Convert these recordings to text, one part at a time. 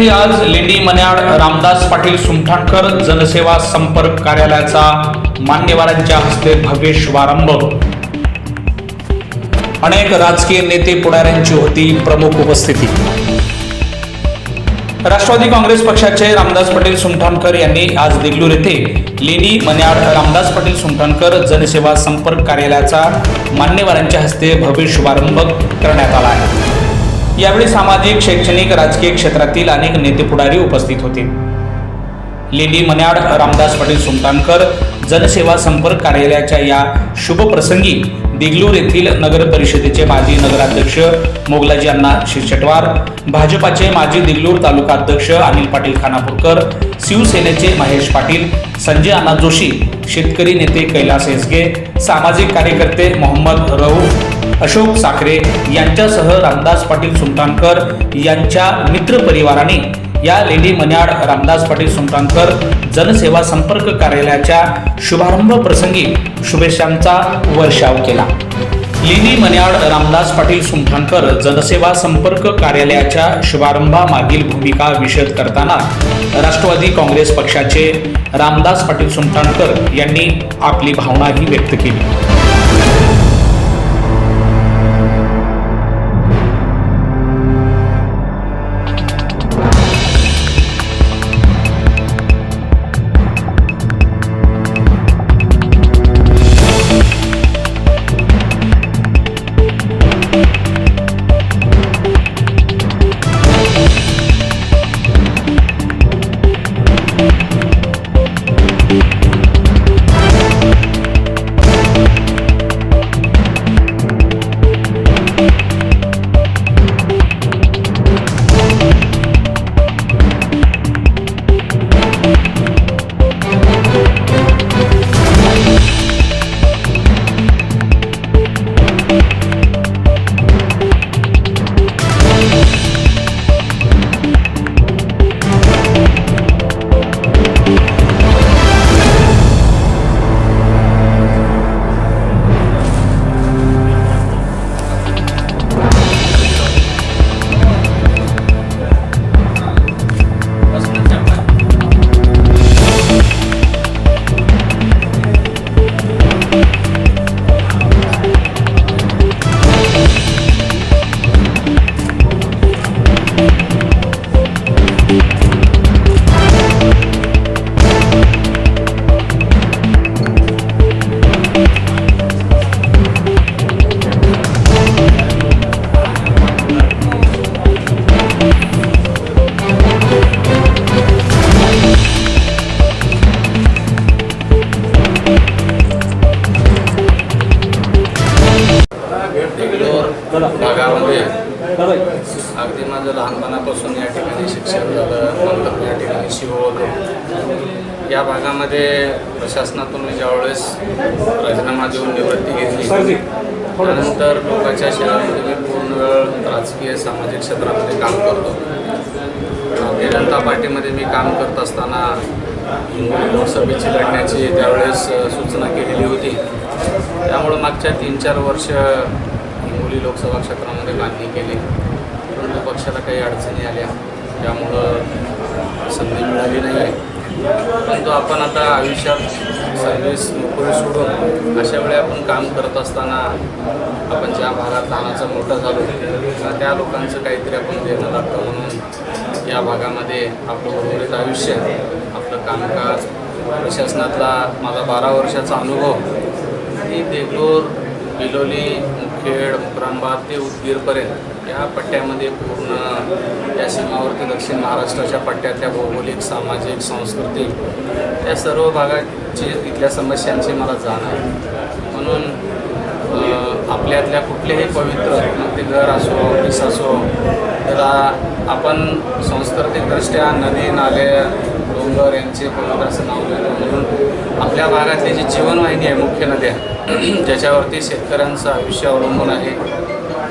येथे आज लेंडी मन्याड रामदास पाटील सुमठाणकर जनसेवा संपर्क कार्यालयाचा मान्यवरांच्या हस्ते भव्य शुभारंभ अनेक राजकीय नेते पुढाऱ्यांची होती प्रमुख उपस्थिती. राष्ट्रवादी काँग्रेस पक्षाचे रामदास पाटील सुमठाणकर यांनी आज देगलूर येथे लेणी मन्याड रामदास पाटील सुमठाणकर जनसेवा संपर्क कार्यालयाचा मान्यवरांच्या हस्ते भव्य शुभारंभ करण्यात आला आहे. यावेळी सामाजिक शैक्षणिक राजकीय क्षेत्रातील अनेक नेते पुढारी उपस्थित होते. लेडी मन्याड रामदास पाटील सुमतानकर जनसेवा संपर्क कार्यालयाच्या या शुभप्रसंगी दिगलूर येथील नगर परिषदेचे माजी नगराध्यक्ष मोगलाजी अण्णा शिरशटवार भाजपाचे माजी दिगलूर तालुका अध्यक्ष अनिल पाटील खानापूरकर शिवसेनेचे महेश पाटील संजय अण्णा जोशी शेतकरी नेते कैलास हेसगे सामाजिक कार्यकर्ते मोहम्मद रऊ अशोक साखरे यांच्यासह रामदास पाटील सुलतानकर यांच्या मित्रपरिवाराने या लेडी मन्याड रामदास पाटील सुलतानकर जनसेवा संपर्क कार्यालयाच्या शुभारंभ प्रसंगी शुभेच्छांचा वर्षाव केला. लेडी मन्याड रामदास पाटील सुमठाणकर जनसेवा संपर्क कार्यालयाच्या शुभारंभामागील भूमिका विषद करताना राष्ट्रवादी काँग्रेस पक्षाचे रामदास पाटील सुमठाणकर यांनी आपली भावनाही व्यक्त केली. या भागामध्ये प्रशासनातून मी ज्यावेळेस राजीनामा देऊन निवृत्ती घेतली त्यानंतर लोकांच्या शहरामध्ये मी पूर्ण वेळ राजकीय सामाजिक क्षेत्रामध्ये काम करतो. भारतीय जनता पार्टीमध्ये मी काम करत असताना लोकसभेची लढण्याची त्यावेळेस सूचना केलेली होती त्यामुळं मागच्या तीन चार वर्ष हिंगोली लोकसभा क्षेत्रामध्ये बांधणी केली. परंतु पक्षाला काही अडचणी आल्या त्यामुळं संधी मिळाली नाही आहे परंतु आपण आता आयुष्यात सर्व्हिस नोकरी सोडून अशा वेळी आपण काम करत असताना आपण ज्या भागात लहानाचं मोठं झालो त्या लोकांचं काहीतरी आपण देणं लागतं. म्हणून या भागामध्ये आपलं उर्वरित आयुष्य आपलं कामकाज प्रशासनातला माझा बारा वर्षाचा अनुभव ही देगलूर बिलोली मुखेड मुक्रांबाद ते उदगीरपर्यंत या पट्ट्यामध्ये पूर्ण या सीमावर्ती दक्षिण महाराष्ट्राच्या पट्ट्यातल्या भौगोलिक सामाजिक सांस्कृतिक या सर्व भागाची इथल्या समस्यांची मला जाण आहे. म्हणून आपल्यातल्या कुठलेही पवित्र मग ते घर असो ऑफिस असो त्याला आपण सांस्कृतिकदृष्ट्या नदी नाले डोंगर यांचे पवित्र असं नाव देतो म्हणून आपल्या भागातली जी जीवनवाहिनी आहे मुख्य नद्या ज्याच्यावरती शेतकऱ्यांचं आयुष्य अवलंबून आहे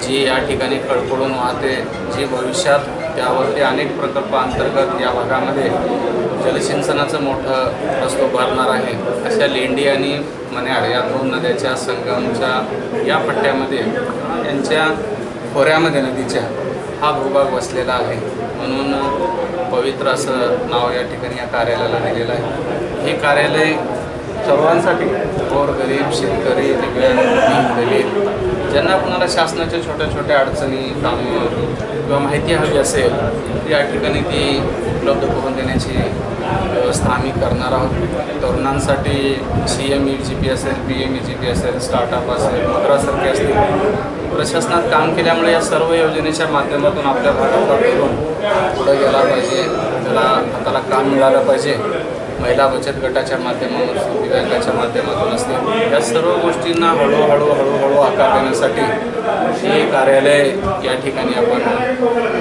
जी या ठिकाणी खळखळून वाहते जी भविष्यात त्यावरती अनेक प्रकल्पांतर्गत या भागामध्ये जलसिंचनाचं मोठं रस्तो उभारणार आहे. अशा लेंडी आणि मन्याड या दोन नद्याच्या संगमच्या या पट्ट्यामध्ये यांच्या खोऱ्यामध्ये नदीच्या हा भूभाग वसलेला आहे. म्हणून पवित्र असं नाव या ठिकाणी या कार्यालयाला दिलेलं आहे. हे कार्यालय सर्वांसाठी गोरगरीब शेतकरी दिव्यांग दलित ज्यांना कुणाला शासनाच्या छोट्या छोट्या अडचणी कामं किंवा माहिती हवी असेल या ठिकाणी ती उपलब्ध करून देण्याची व्यवस्था आम्ही करणार आहोत. तरुणांसाठी C M E G P असेल B M E G P असेल स्टार्टअप असेल मुद्रासारखे असतील. प्रशासनात काम केल्यामुळे या सर्व योजनेच्या माध्यमातून आपल्या भागातला तरुण पुढं गेला पाहिजे. त्याला हाताला काम मिळालं पाहिजे. महिला बचत गटाच्या माध्यमातून दिव्यांगाच्या माध्यमातून असतील या सर्व गोष्टींना हळूहळू हळूहळू आकार देण्यासाठी हे कार्यालय या ठिकाणी आपण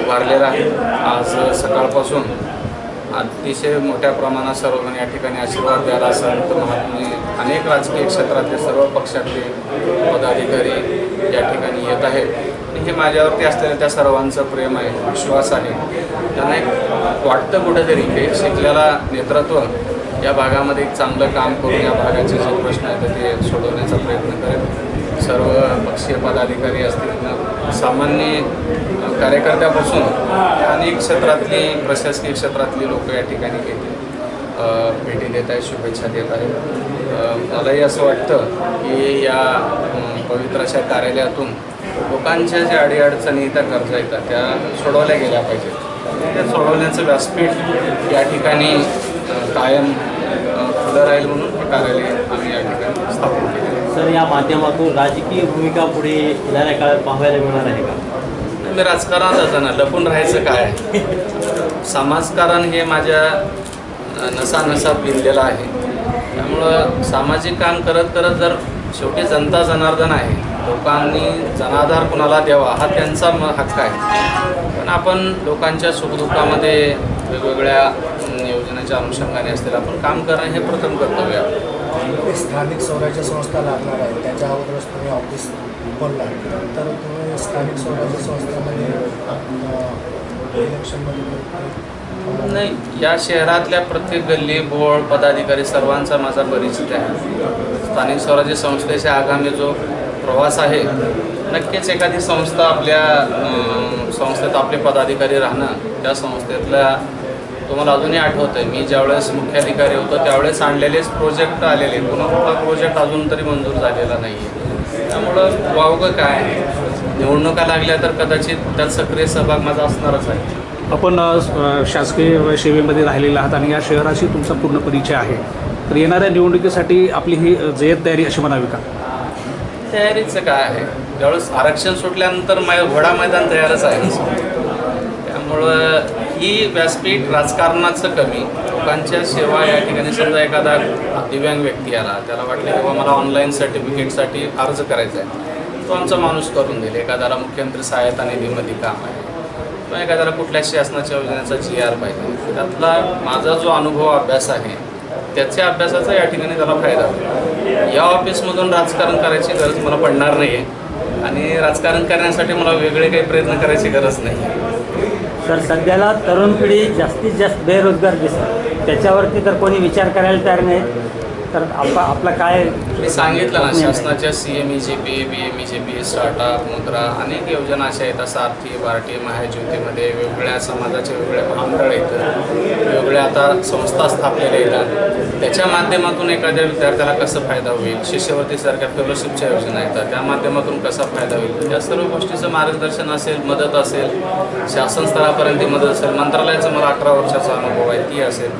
उभारलेलं आहे. आज सकाळपासून अतिशय मोठ्या प्रमाणात सर्वजण या ठिकाणी आशीर्वाद द्यायला संत महात्मा अनेक राजकीय क्षेत्रातले सर्व पक्षातले पदाधिकारी या ठिकाणी येत आहेत. हे माझ्यावरती असलेलं त्या सर्वांचं प्रेम आहे विश्वास आहे त्यांना एक वाटतं कुठेतरी की शिकलेला नेतृत्व या भागामध्ये एक चांगलं काम करून या भागाचे जे प्रश्न आहेत ते सोडवण्याचा प्रयत्न करेल. सर्व पक्षीय पदाधिकारी असतील सामान्य कार्यकर्त्यापासून अनेक क्षेत्रातली प्रशासकीय क्षेत्रातली लोक या ठिकाणी येतील. भेटी देत आहेत शुभेच्छा देत आहेत. मलाही असं वाटतं की या पवित्र अशा कार्यालयातून लोकांच्या ज्या अडीअडचणी त्या गरजा येतात त्या सोडवल्या गेल्या पाहिजेत. त्या सोडवण्याचं व्यासपीठ या ठिकाणी कायम खुलं राहील म्हणून हे कार्यालय आम्ही या ठिकाणी स्थापन केले. सर या माध्यमातून राजकीय भूमिका पुढे येणाऱ्या काळात पाहायला मिळणार आहे का? मी राजकारणात असताना लपून राहायचं काय? समाजकारण हे माझ्या अ, नसानसात भिनलेलं आहे. त्यामुळं सामाजिक काम करत करत जर शेवटी जनता जनार्दन आहे लोकांनी जनाधार कुणाला द्यावा हा त्यांचा म हक्क आहे. पण आपण लोकांच्या सुखदुःखामध्ये वेगवेगळ्या योजनेच्या अनुषंगाने असतील आपण काम करणं हे प्रथम कर्तव्य आहे. स्थानिक स्वराज्य संस्था लागणार आहे. त्याच्या अगोदरच तुम्ही ऑफिस बोलला तर तुम्ही स्थानिक स्वराज्य संस्थेमध्ये इलेक्शनमध्ये नाही या शहरातल्या प्रत्येक गल्ली बोळ पदाधिकारी सर्वांचा माझा परिचित आहे. स्थानिक स्वराज्य संस्थेचा आगामी जो प्रवास आहे. नक्कीच एखादी संस्था आपल्या संस्थेत आपले पदाधिकारी राहणं त्या संस्थेतल्या तुम्हाला अजूनही आठवतं आहे मी ज्यावेळेस मुख्याधिकारी होतो त्यावेळेस आणलेलेच प्रोजेक्ट आलेले पुन्हा कुठला प्रोजेक्ट अजून तरी मंजूर झालेला नाही आहे त्यामुळं वावगं काय? निवडणुका लागल्या तर कदाचित त्यात सक्रिय सहभाग माझा असणारच आहे. आपण शासकीय सेवेमध्ये राहिलेला आहात आणि या शहराशी तुमचा पूर्ण परिचय आहे. तर येणाऱ्या निवडणुकीसाठी आपली ही अ, जय्यत तयारी अशी म्हणावी का? तयारीचं काय? आहे ज्यावेळेस आरक्षण सुटल्यानंतर मै घोडा मैदान तयारच आहे. त्यामुळं ही व्यासपीठ राजकारणाचं कमी. लोकांच्या सेवा या ठिकाणी समजा एखादा दिव्यांग व्यक्ती आला त्याला वाटलं की बाबा मला ऑनलाईन सर्टिफिकेटसाठी अर्ज करायचा आहे. तो आमचा माणूस करून देईल. एखाद्याला मुख्यमंत्री सहायता निधीमध्ये काम आहे. किंवा एखाद्याला कुठल्या शासनाच्या योजनेचा जी आर पाहिजे. त्यातला माझा जो अनुभव अभ्यास आहे त्याच्या अभ्यासाचा या ठिकाणी त्याला फायदा होईल. या ऑफिसमधून राजकारण करायची गरज मला पडणार नाही आहे आणि राजकारण करण्यासाठी मला वेगळे काही प्रयत्न करायची गरज नाही सर सध्याला तरुण पिढी जास्तीत जास्त बेरोजगार दिसत. त्याच्यावरती तर कोणी विचार करायला तयार नाही. तर आपला आपला काय मी सांगितलं ना शासनाच्या C M E G P B M E G P startup Mudra अनेक योजना अशा आहेत. सारथी बार्टी महाज्योतीमध्ये वेगवेगळ्या समाजाचे वेगवेगळे महामंडळ येतं वेगवेगळ्या आता संस्था स्थापलेल्या येतात त्याच्या माध्यमातून एखाद्या विद्यार्थ्याला कसं फायदा होईल? शिष्यवृत्तीसारख्या फेलोशिपच्या योजना येतात त्या माध्यमातून कसा फायदा होईल? या सर्व गोष्टीचं मार्गदर्शन असेल मदत असेल शासन स्तरापर्यंत मदत असेल. मंत्रालयाचा मला अठरा वर्षाचा अनुभव आहे ती असेल.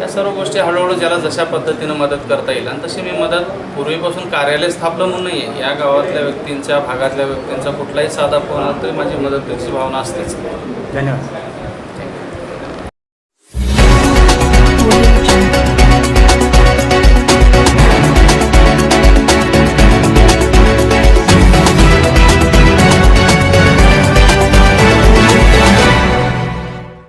या सर्व गोष्टी हळूहळू ज्याला जशा पद्धतीनं मदत करता येईल आणि तशी मी मदत पूर्वीपासून कार्यालय स्थापलं म्हणून नाही आहे या गावातल्या व्यक्तींच्या भागातल्या व्यक्तींचा कुठलाही साधा फोन आला तरी माझी मदतीची भावना असतेच. धन्यवाद.